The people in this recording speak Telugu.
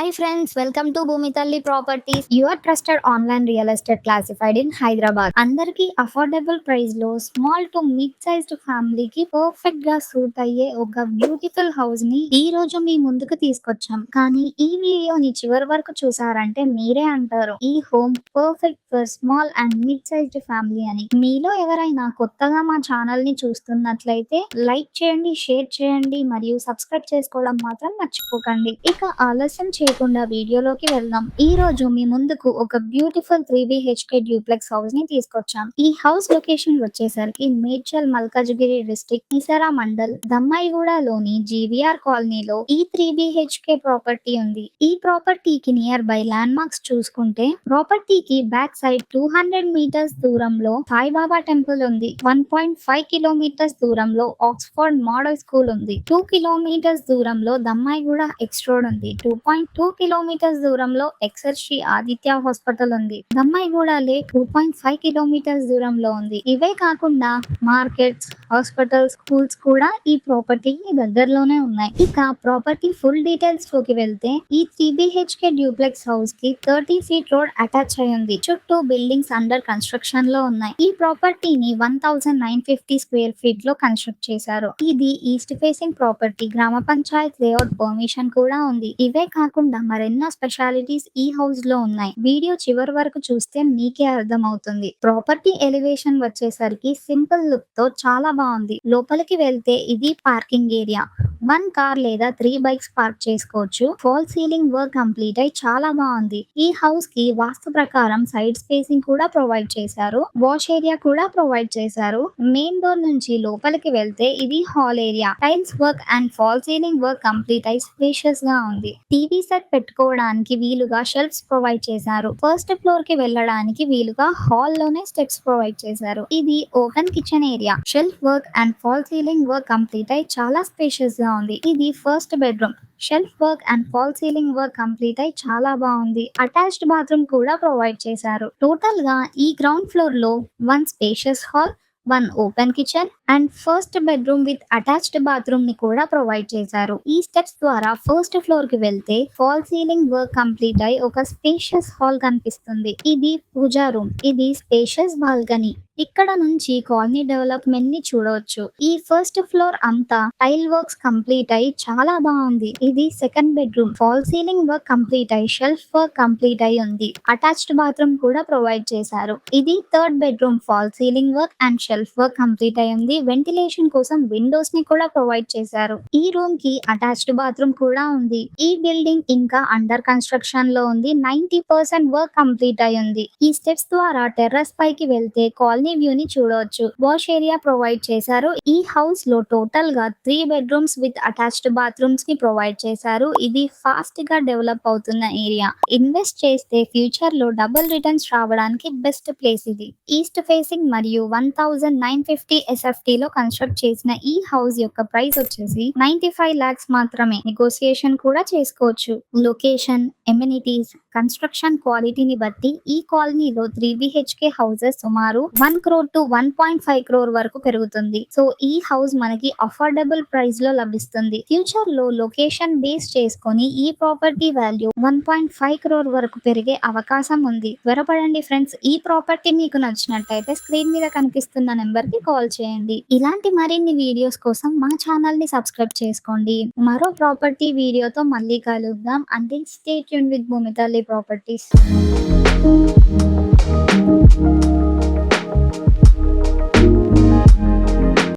Hi friends welcome to Bhoomi Thalli properties your trusted online real estate classified in Hyderabad అందరికి అఫోర్డబుల్ ప్రైస్లో small to mid sized family కి పర్ఫెక్ట్గా సూట్ అయ్యే ఒక బ్యూటిఫుల్ హౌస్ని ఈ రోజు మీ ముందుకు తీసుకొచ్చాం. కానీ ఈ వీడియోని చివరి వరకు చూసారంటే మీరే అంటారు. ఈ home perfect for small and mid sized family అని. మీలో ఎవరైనా కొత్తగా మా ఛానల్ని చూస్తున్నట్లయితే లైక్ చేయండి షేర్ చేయండి మరియు సబ్స్క్రైబ్ చేసుకోవడం మాత్రం మర్చిపోకండి. ఇక ఆలస్యం చేయకుండా వీడియోలోకి వెళ్దాం. ఈ రోజు మీ ముందుకు ఒక బ్యూటిఫుల్ త్రీ బిహెచ్కే డ్యూప్లెక్స్ హౌస్ని తీసుకొచ్చాం. ఈ హౌస్ లొకేషన్ వచ్చేసరికి మేడ్చల్ మల్కాజ్గిరి డిస్ట్రిక్ట్ నిసరా మండల్ దమ్మాయిగూడలోని జీవీఆర్ కాలనీలో ఈ త్రీ బిహెచ్కే ప్రాపర్టీ ఉంది. ఈ ప్రాపర్టీకి నియర్ బై ల్యాండ్ మార్క్స్ చూసుకుంటే ప్రాపర్టీకి back side two hundred metres దూరంలో సాయిబాబా టెంపుల్ ఉంది. వన్ పాయింట్ ఫైవ్ కిలోమీటర్స్ దూరంలో ఆక్స్ఫర్డ్ మోడల్ స్కూల్ ఉంది. టూ కిలోమీటర్స్ దూరంలో దమ్మాయిగూడ ఎక్స్ రోడ్ ఉంది. టూ పాయింట్ టూ కిలోమీటర్స్ దూరంలో ఎక్సర్ శ్రీ ఆదిత్య హాస్పిటల్ ఉంది. Dammaiguda lake two point five kilometres దూరంలో ఉంది. ఇవే కాకుండా మార్కెట్స్ హాస్పిటల్స్ స్కూల్స్ కూడా ఈ ప్రాపర్టీ దగ్గరలోనే ఉన్నాయి. ఇక ప్రాపర్టీ ఫుల్ డీటెయిల్స్లోకి వెళ్తే ఈ త్రీ బిహెచ్కే డ్యూప్లెక్స్ హౌస్కి థర్టీ ఫీట్ రోడ్ అటాచ్ అయి ఉంది. చుట్టూ బిల్డింగ్స్ అండర్ కన్స్ట్రక్షన్లో ఉన్నాయి. ఈ ప్రాపర్టీని one thousand nine fifty square ఫీట్లో construct చేశారు. ఇది ఈస్ట్ ఫేసింగ్ ప్రాపర్టీ. గ్రామ పంచాయత్ లేఅవుట్ పర్మిషన్ కూడా ఉంది. ఇవే కాకుండా మరెన్నో స్పెషాలిటీస్ ఈ హౌస్లో ఉన్నాయి. వీడియో చివరి వరకు చూస్తే మీకే అర్థం అవుతుంది ప్రాపర్టీ ఎలివేషన్ వచ్చేసరికి సింపుల్ లుక్తో చాలా బాగుంది. లోపలికి వెళ్తే ఇది పార్కింగ్ ఏరియా. వన్ కార్ లేదా త్రీ బైక్స్ పార్క్ చేసుకోవచ్చు. ఫాల్ సీలింగ్ వర్క్ కంప్లీట్ అయి చాలా బాగుంది. ఈ హౌస్కి వాస్తు ప్రకారం సైడ్ స్పేసింగ్ కూడా ప్రొవైడ్ చేశారు. వాష్ ఏరియా కూడా ప్రొవైడ్ చేశారు. మెయిన్ డోర్ నుంచి లోపలికి వెళ్తే ఇది hall area tiles work and fall ceiling work complete అయి స్పేషియస్గా ఉంది. టీవీ సెట్ పెట్టుకోవడానికి వీలుగా షెల్ఫ్స్ ప్రొవైడ్ చేశారు. ఫస్ట్ ఫ్లోర్కి వెళ్ళడానికి వీలుగా హాల్లోనే స్టెప్స్ ప్రొవైడ్ చేశారు. ఇది open kitchen area shelf work and fall ceiling work complete అయి చాలా స్పేషియస్గా ఉంది ఇది first bedroom shelf work and fall ceiling work complete అయి చాలా బాగుంది. అటాచ్డ్ బాత్రూమ్ కూడా ప్రొవైడ్ చేశారు. టోటల్గా ఈ గ్రౌండ్ ఫ్లోర్లో one spacious hall one open kitchen and first bedroom with attached బాత్రూమ్ని కూడా ప్రొవైడ్ చేశారు. ఈ స్టెప్స్ ద్వారా ఫస్ట్ ఫ్లోర్కి వెళ్తే ఫాల్ సీలింగ్ వర్క్ కంప్లీట్ అయి ఒక స్పేషియస్ హాల్ కనిపిస్తుంది. ఇది పూజా రూమ్ ఇది స్పేషియస్ బాల్కనీ ఇక్కడ నుంచి కాలనీ డెవలప్మెంట్ని చూడవచ్చు. ఈ ఫస్ట్ ఫ్లోర్ అంతా టైల్ వర్క్స్ కంప్లీట్ అయి చాలా బాగుంది. ఇది second bedroom. Fall ceiling work complete అయి షెల్ఫ్ వర్క్ కంప్లీట్ అయి ఉంది. అటాచ్డ్ బాత్రూమ్ కూడా ప్రొవైడ్ చేశారు. ఇది third bedroom. Fall ceiling work and shelf work complete అయి ఉంది. వెంటిలేషన్ కోసం విండోస్ని కూడా ప్రొవైడ్ చేశారు. ఈ రూమ్కి అటాచ్డ్ బాత్రూమ్ కూడా ఉంది. ఈ బిల్డింగ్ ఇంకా అండర్ కన్స్ట్రక్షన్లో ఉంది. నైన్టీ పర్సెంట్ వర్క్ కంప్లీట్ అయి ఉంది. ఈ స్టెప్స్ ద్వారా టెర్రస్ పైకి వెళ్తే కాలనీ వ్యూ ని చూడవచ్చు. వాష్ ఏరియా ప్రొవైడ్ చేశారు. ఈ హౌస్లో టోటల్గా త్రీ బెడ్రూమ్స్ విత్ అటాచ్డ్ బాత్రూమ్స్ని ప్రొవైడ్ చేశారు. ఇది ఫాస్ట్గా డెవలప్ అవుతున్న ఏరియా ఇన్వెస్ట్ చేస్తే ఫ్యూచర్లో డబుల్ రిటర్న్స్ రావడానికి బెస్ట్ ప్లేస్ ఇది. ఈస్ట్ ఫేసింగ్ మరియు one thousand nine fifty SFT లో కన్స్ట్రక్ట్ చేసిన ఈ హౌస్ యొక్క ప్రైస్ వచ్చేసి నైన్టీ ఫైవ్ లాక్స్ మాత్రమే. నెగోసియేషన్ కూడా చేసుకోవచ్చు. లొకేషన్ ఎమ్యూనిటీస్ కన్స్ట్రక్షన్ క్వాలిటీని బట్టి ఈ కాలనీలో త్రీ బిహెచ్కే హౌసెస్ సుమారు one crore to one point five crore వరకు పెరుగుతుంది. సో ఈ హౌస్ మనకి అఫోర్డబుల్ ప్రైస్లో లభిస్తుంది. ఫ్యూచర్లో లొకేషన్ బేస్ చేసుకొని ఈ property value one point five crore వరకు పెరిగే అవకాశం ఉంది. త్వరపడండి ఫ్రెండ్స్ ఈ ప్రాపర్టీ మీకు నచ్చినట్టయితే స్క్రీన్ మీద కనిపిస్తున్న నెంబర్కి కాల్ చేయండి. ఇలాంటి మరిన్ని వీడియోస్ కోసం మా ఛానల్ని సబ్స్క్రైబ్ చేసుకోండి. మరో ప్రాపర్టీ వీడియోతో మళ్ళీ కలుద్దాం. అంటే state Yoon with Bhoomithalli properties